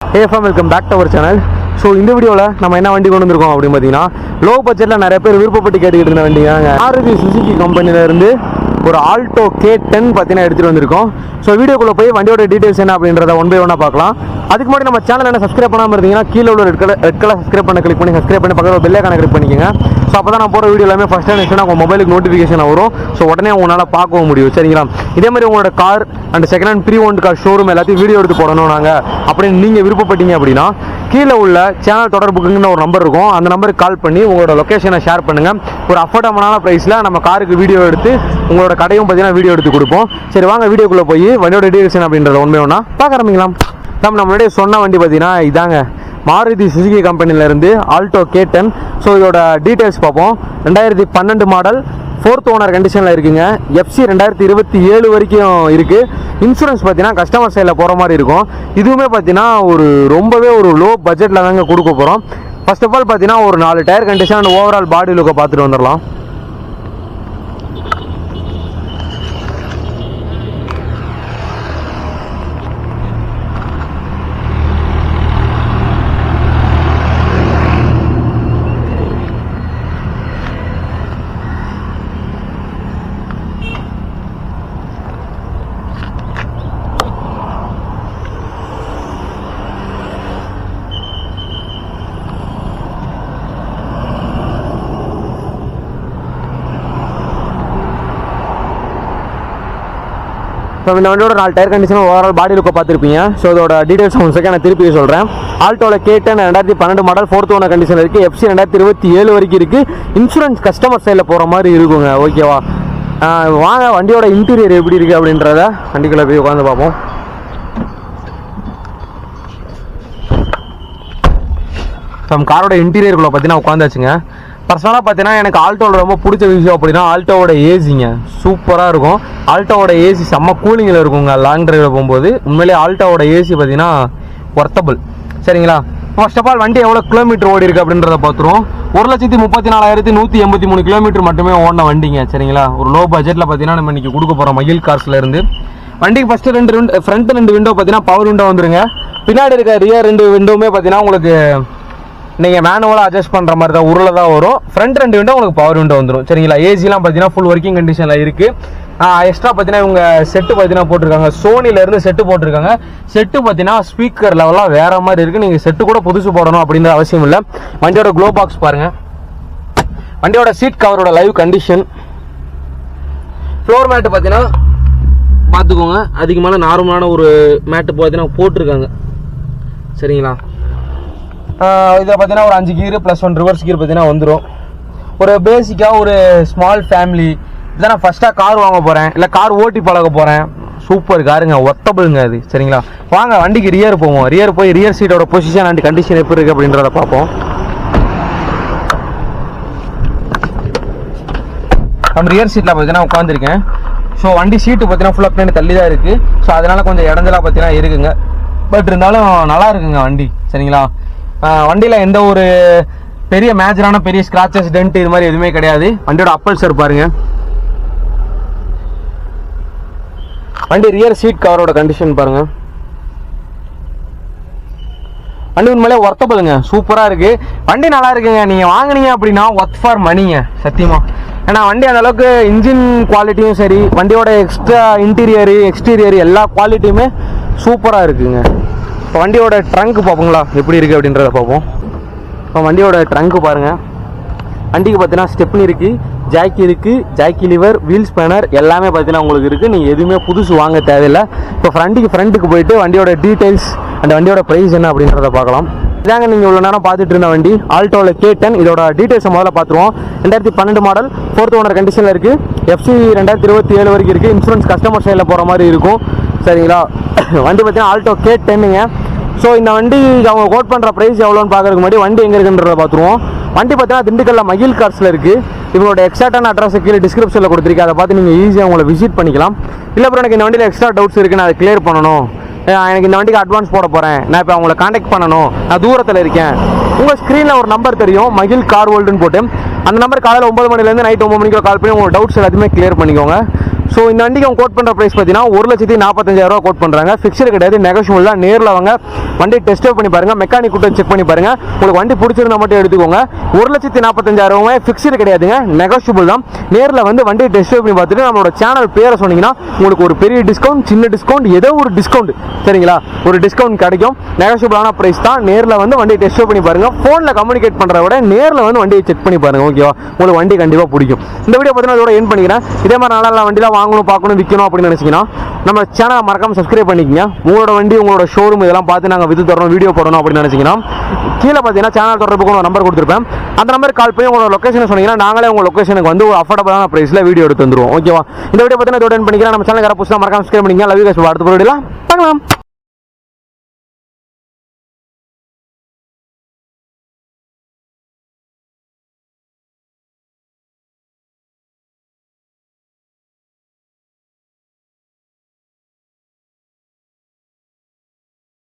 ஏஃபம் welcome back to our channel so இந்த வீடியோவில் நம்ம என்ன வண்டி கொண்டு வந்திருக்கோம் அப்படின்னு பார்த்தீங்கன்னா லோ பட்ஜெட்டில் நிறைய பேர் விருப்பப்பட்டு கேட்டுக்கிட்டு இருந்த வண்டி தாங்க ஆர்வி சுசுக்கி கம்பெனிலேருந்து ஒரு ஆல்டோ கே டென் பார்த்தீங்கன்னா எடுத்துகிட்டு வந்திருக்கோம். ஸோ வீடியோக்குள்ளே போய் வண்டியோட டீட்டெயில்ஸ் என்ன அப்படின்றத ஒன் பை ஒன்னாக பார்க்கலாம். அதுக்கு முன்னாடி நம்ம சேனல் என்ன சப்ஸ்கிரைப் பண்ணாமல் இருந்தீங்கன்னா கீழே உள்ள red colour red colour subscribe பண்ண கிளிக் பண்ணி சப்ஸ்கிரைப் பண்ணி பக்கத்தில் பெல்லைக்கான கிளிக் பண்ணிக்கோங்க. ஸோ அப்போ தான் நான் போகிற வீடியோ எல்லாமே ஃபஸ்ட் டைம் வச்சுன்னா உங்கள் மொபைலுக்கு நோட்டிஃபிகேஷன் வரும். ஸோ உடனே உங்களால் பார்க்கவும் முடியும். சரிங்களா? இதே மாதிரி உங்களோட car and second hand pre owned car showroom எல்லாத்தையும் வீடியோ எடுத்து போடணும் நாங்கள் அப்படின்னு நீங்கள் விருப்பப்பட்டீங்க அப்படின்னா கீழே உள்ள சேனல் தொடர்புக்குன்னு ஒரு நம்பர் இருக்கும். அந்த நம்பருக்கு கால் பண்ணி உங்களோட லொக்கேஷனை ஷேர் பண்ணுங்கள் ஒரு அஃபோர்டபுளான ப்ரைஸில் நம்ம காருக்கு வீடியோ எடுத்து உங்களோட கடையும் பார்த்தீங்கன்னா வீடியோ எடுத்து கொடுப்போம். சரி வாங்க வீடியோக்குள்ளே போய் வண்டியோட டீடைல்ஸ் அப்படின்றத உண்மை ஒன்றா பார்க்க ஆரம்பிக்கலாம். நம்ம நம்மளுடைய சொன்ன வண்டி பார்த்தீங்கன்னா இதாங்க. மாருதி சுசுகி கம்பெனிலேருந்து ஆல்டோ கே டென் ஸோ இதோட டீட்டெயில்ஸ் பார்ப்போம். ரெண்டாயிரத்தி பன்னெண்டு மாடல் ஃபோர்த் ஓனர் கண்டிஷனில் இருக்குங்க. எஃப்சி ரெண்டாயிரத்தி இருபத்தி ஏழு வரைக்கும் இருக்குது இன்சூரன்ஸ் பார்த்தீங்கன்னா கஸ்டமர் சைடில் போகிற மாதிரி இருக்கும். இதுவுமே பார்த்தீங்கன்னா ஒரு ரொம்பவே ஒரு லோ பட்ஜெட்டில் தாங்க கொடுக்க போகிறோம் ஃபர்ஸ்ட் ஆஃப் ஆல் பார்த்தீங்கன்னா ஒரு நாலு tyre condition and overall body லுக்கை பார்த்துட்டு வந்துடலாம். ஸோ இந்த வண்டியோட நாலு டயர் கண்டிஷன் ஓவரால் பாடி லுக்கை பார்த்துருப்பீங்க. ஸோ இதோட டீடைல்ஸ் உங்களுக்கு செகண்ட் நான் திருப்பி சொல்கிறேன் ஆல்டோவில் கேட்டன் ரெண்டாயிரத்தி பன்னெண்டு மாடல் ஃபோர்த் ஓனர் கண்டிஷன் இருக்குது எஃப்சி ரெண்டாயிரத்தி இருபத்தி ஏழு வரைக்கும் இருக்குது இன்சூரன்ஸ் கஸ்டமர் சைடில் போகிற மாதிரி இருக்குங்க. ஓகேவா வாங்க வண்டியோட இன்டீரியர் எப்படி இருக்குது அப்படின்றத வண்டிக்குள்ளே போய் உட்காந்து பார்ப்போம். நம்ம காரோட இன்டீரியருக்குள்ள பார்த்தீங்கன்னா உட்காந்தாச்சுங்க பர்சனலாக பார்த்தீங்கன்னா எனக்கு ஆல்டோவில் ரொம்ப பிடிச்ச விஷயம் அப்படின்னா ஆல்டோவோட ஏசிங்க சூப்பராக இருக்கும். ஆல்டோவோட ஏசி செம்ம கூலிங்கில் இருக்குங்க. லாங் ட்ரைவில் போகும்போது உண்மையிலேயே ஆல்டோவோட ஏசி பார்த்தீங்கன்னா ஒர்த்தபிள் சரிங்களா? ஃபர்ஸ்ட் ஆஃப் ஆல் வண்டி எவ்வளோ கிலோமீட்டர் ஓடி இருக்கு அப்படின்றத பார்த்துருவோம். ஒரு லட்சத்தி முப்பத்தி நாலாயிரத்தி நூற்றி எண்பத்தி மூணு கிலோமீட்டர் மட்டுமே ஓடின வண்டிங்க. சரிங்களா? ஒரு லோ பட்ஜெட்டில் பார்த்தீங்கன்னா நம்ம இன்னைக்கு கொடுக்க போகிறோம் மகிழ் கார்ஸ்லேருந்து வண்டிக்கு ஃபஸ்ட்டு ரெண்டு ஃப்ரண்ட் ரெண்டு விண்டோ பார்த்தீங்கன்னா பவர் விண்டோ வந்துருங்க. பின்னாடி இருக்க ரியர் ரெண்டு விண்டோவுமே பார்த்தீங்கன்னா உங்களுக்கு நீங்கள் மேனுவலாக அட்ஜஸ்ட் பண்ணுற மாதிரி தான் உருளை தான் வரும். ஃப்ரண்ட் ரெண்டு விண்டோ உங்களுக்கு பவர் விண்டோ வந்துடும் சரிங்களா? ஏசிலாம் பார்த்தீங்கன்னா ஃபுல் ஒர்க்கிங் கண்டிஷனில் இருக்குது எக்ஸ்ட்ரா பார்த்தீங்கன்னா இவங்க செட்டு பார்த்தீங்கன்னா போட்டிருக்காங்க. சோனிலேருந்து செட்டு போட்டிருக்காங்க. செட்டு பார்த்தீங்கன்னா ஸ்பீக்கர் லெவலாக வேற மாதிரி இருக்குது நீங்கள் செட்டு கூட புதுசு போடணும் அப்படின்ற அவசியம் இல்லை. வண்டியோட க்ளோ பாக்ஸ் பாருங்கள் வண்டியோட சீட் கவரோட லைவ் கண்டிஷன் ஃப்ளோர் மேட்டு பார்த்தீங்கன்னா பார்த்துக்கோங்க அதிகமான நார்மலான ஒரு மேட்டு பார்த்தீங்கன்னா போட்டிருக்காங்க. சரிங்களா? இதில் பார்த்தீங்கன்னா ஒரு அஞ்சு gear plus one reverse gear பார்த்தீங்கன்னா வந்துடும் ஒரு பேசிக்காக ஒரு ஸ்மால் ஃபேமிலி இதான் நான் ஃபஸ்ட்டாக கார் வாங்க போகிறேன் இல்லை கார் ஓட்டி பழக போகிறேன் சூப்பர் காருங்க ஒத்தபிளுங்க அது. சரிங்களா? வாங்க வண்டிக்கு ரியர் போவோம். ரியர் போய் ரியர் சீட்டோட பொசிஷன் அண்ட் கண்டிஷன் எப்படி இருக்குது அப்படின்றத பார்ப்போம். நம்ம ரியர் சீட்டில் பார்த்தீங்கன்னா உட்காந்துருக்கேன் ஸோ வண்டி சீட்டு பார்த்தீங்கன்னா ஃபுல்லாக பின்னாடி தள்ளி தான் இருக்குது ஸோ அதனால் கொஞ்சம் இடஞ்சலாக பார்த்தீங்கன்னா இருக்குங்க. பட் இருந்தாலும் நல்லா இருக்குங்க வண்டி. சரிங்களா? வண்டியில் எந்த ஒரு பெரிய மேஜரான பெரிய ஸ்க்ராச்சஸ் டென்ட் இது மாதிரி எதுவுமே கிடையாது. வண்டியோட அப்பல்சர் பாருங்க. வண்டி ரியர் சீட் கவரோட கண்டிஷன் பாருங்க. வண்டி உண்மையிலே ஒர்த்தபிளுங்க சூப்பராக இருக்கு. வண்டி நல்லா இருக்குங்க. நீங்கள் வாங்கினீங்க அப்படின்னா ஒர்த் ஃபார் மணிங்க சத்தியமா. ஏன்னா வண்டி அந்த அளவுக்கு இன்ஜின் குவாலிட்டியும் சரி வண்டியோட எக்ஸ்ட்ரா இன்டீரியரு எக்ஸ்டீரியர் எல்லா குவாலிட்டியுமே சூப்பராக இருக்குங்க. இப்போ வண்டியோட ட்ரங்க் பார்ப்போங்களா? எப்படி இருக்குது அப்படின்றத பார்ப்போம். இப்போ வண்டியோட ட்ரங்க் பாருங்கள் வண்டிக்கு பார்த்தீங்கன்னா ஸ்டெப்னி இருக்குது ஜாக்கி இருக்குது ஜாக்கி லிவர் வீல் ஸ்பேனர் எல்லாமே பார்த்தீங்கன்னா உங்களுக்கு இருக்குது நீங்கள் எதுவுமே புதுசு வாங்க தேவையில்லை. இப்போ ஃப்ரண்ட்டுக்கு ஃப்ரண்ட்டுக்கு போயிட்டு வண்டியோட டீட்டெயில்ஸ் அந்த வண்டியோட ப்ரைஸ் என்ன அப்படின்றத பார்க்கலாம். இதாங்க நீங்கள் இவ்வளோ நேரம் பார்த்துட்டு இருந்த வண்டி. ஆல்டோவில் கே டென் இதோட டீட்டெயில்ஸை முதல்ல பார்த்துருவோம். ரெண்டாயிரத்தி பன்னெண்டு மாடல் ஃபோர்த் ஓனர் கண்டிஷனில் இருக்குது எஃப்சி ரெண்டாயிரத்தி இருபத்தி ஏழு வரைக்கும் இருக்குது இன்சூரன்ஸ் கஸ்டமர் சைடில் போகிற மாதிரி இருக்கும். சரிங்களா? வண்டி பார்த்தீங்கன்னா ஆல்டோ கே டென்னுங்க ஸோ இந்த வண்டி அவங்க கோட் பண்ணுற ப்ரைஸ் எவ்வளோன்னு பார்க்குறக்கு முன்னாடி வண்டி எங்கே இருக்குன்றத பார்த்துருவோம். வண்டி பார்த்தீங்கன்னா திண்டுக்கல்ல மகிழ் கார்ஸில் இருக்குது இவங்களோட எக்ஸாக்டான அட்ரஸ் கீழே டிஸ்கிரிப்ஷனில் கொடுத்துருக்கேன். அதை பார்த்து நீங்கள் ஈஸியாக உங்களை விசிட் பண்ணிக்கலாம். இல்லை அப்புறம் எனக்கு இந்த வண்டியில் எக்ஸ்ட்ரா டவுட்ஸ் இருக்குது நான் அதை கிளியர் பண்ணணும். எனக்கு இந்த வண்டிக்கு அட்வான்ஸ் போட போகிறேன் நான் இப்போ அவங்கள காண்டாக்ட் பண்ணணும். நான் தூரத்தில் இருக்கேன். உங்கள் ஸ்க்ரீனில் ஒரு நம்பர் தெரியும். மகிழ் கார் வேர்ல்டுன்னு போட்டு. அந்த நம்பர் காலையில் ஒம்பது மணிலேருந்து நைட் ஒம்பது மணிக்கு கால் பண்ணி உங்கள் டவுட்ஸ் எல்லாத்தையுமே கிளியர் பண்ணிக்கோங்க. ஸோ இந்த வண்டிக்கு அவங்க கோட் பண்ணுற ப்ரைஸ் பார்த்தீங்கன்னா ஒரு லட்சத்தி நாற்பத்தஞ்சாயிரம் கோட் பண்ணுறாங்க ஃபிக்ஸ்டு கிடையாது நெகோஷியபிள் தான். நேரில் வாங்க. வண்டி டெஸ்ட் பண்ணி பாருங்கள் மெக்கானிக் கூட்டம் செக் பண்ணி பாருங்க. உங்களுக்கு வண்டி பிடிச்சிருந்தா மட்டும் எடுத்துக்கோங்க. ஒரு லட்சத்தி நாற்பத்தஞ்சாயிரமே ஃபிக்ஸ்டு கிடையாதுங்க. நெகோஷியபிள் தான். நேரில் வந்து வண்டியை டெஸ்ட் பண்ணி பார்த்துட்டு நம்மளோட சேனல் பேரை சொன்னீங்கன்னா உங்களுக்கு ஒரு பெரிய டிஸ்கவுண்ட் சின்ன டிஸ்கவுண்ட் ஏதோ ஒரு டிஸ்கவுண்ட் சரிங்களா? ஒரு டிஸ்கவுண்ட் கிடைக்கும். நெகோஷியபிளான ப்ரைஸ் தான். நேரில் வந்து வண்டியை டெஸ்ட் பண்ணி பாருங்க. ஃபோனில் கம்யூனிகேட் பண்ணுறத விட நேரில் வந்து வண்டியை செக் பண்ணி பாருங்க. ஓகேவா உங்களுக்கு வண்டி கண்டிப்பாக பிடிக்கும். இந்த வீடியோ பார்த்தீங்கன்னா இதோட என் பண்ணிக்கிறேன். இதே மாதிரி நல்ல நல்ல வாங்க வாங்கணும் பார்க்கணும் விற்கணும் அப்படின்னு நினச்சிங்கன்னா நம்ம சேனலை மறக்காமல் சப்ஸ்கிரைப் பண்ணிக்கங்க. உங்களோட வண்டி உங்களோட ஷோரூம் இதெல்லாம் பார்த்து நாங்கள் வித்து தரணும் வீடியோ போடணும் அப்படின்னு நினச்சிங்கன்னா கீழே பார்த்தீங்கன்னா சேனல் தொடர்புக்கு ஒரு நம்பர் கொடுத்துருப்பேன். அந்த நம்பருக்கு கால் பண்ணி உங்களோட லொக்கேஷனை சொன்னீங்கன்னா நாங்களே உங்கள் லொக்கேஷனுக்கு வந்து ஒரு அஃபோர்டபுளான ப்ரைஸில் வீடியோ எடுத்து வந்துருவோம் ஓகேவா இந்த வீடியோ பார்த்தீங்கன்னா இதோட பண்ணிக்கிறேன். நம்ம சேனல் புதுசாக மறக்காம சப்ஸ்கிரைப் பண்ணிக்கலாம் லவ் யூ அடுத்த வீடியோலாம் பார்க்கலாம்.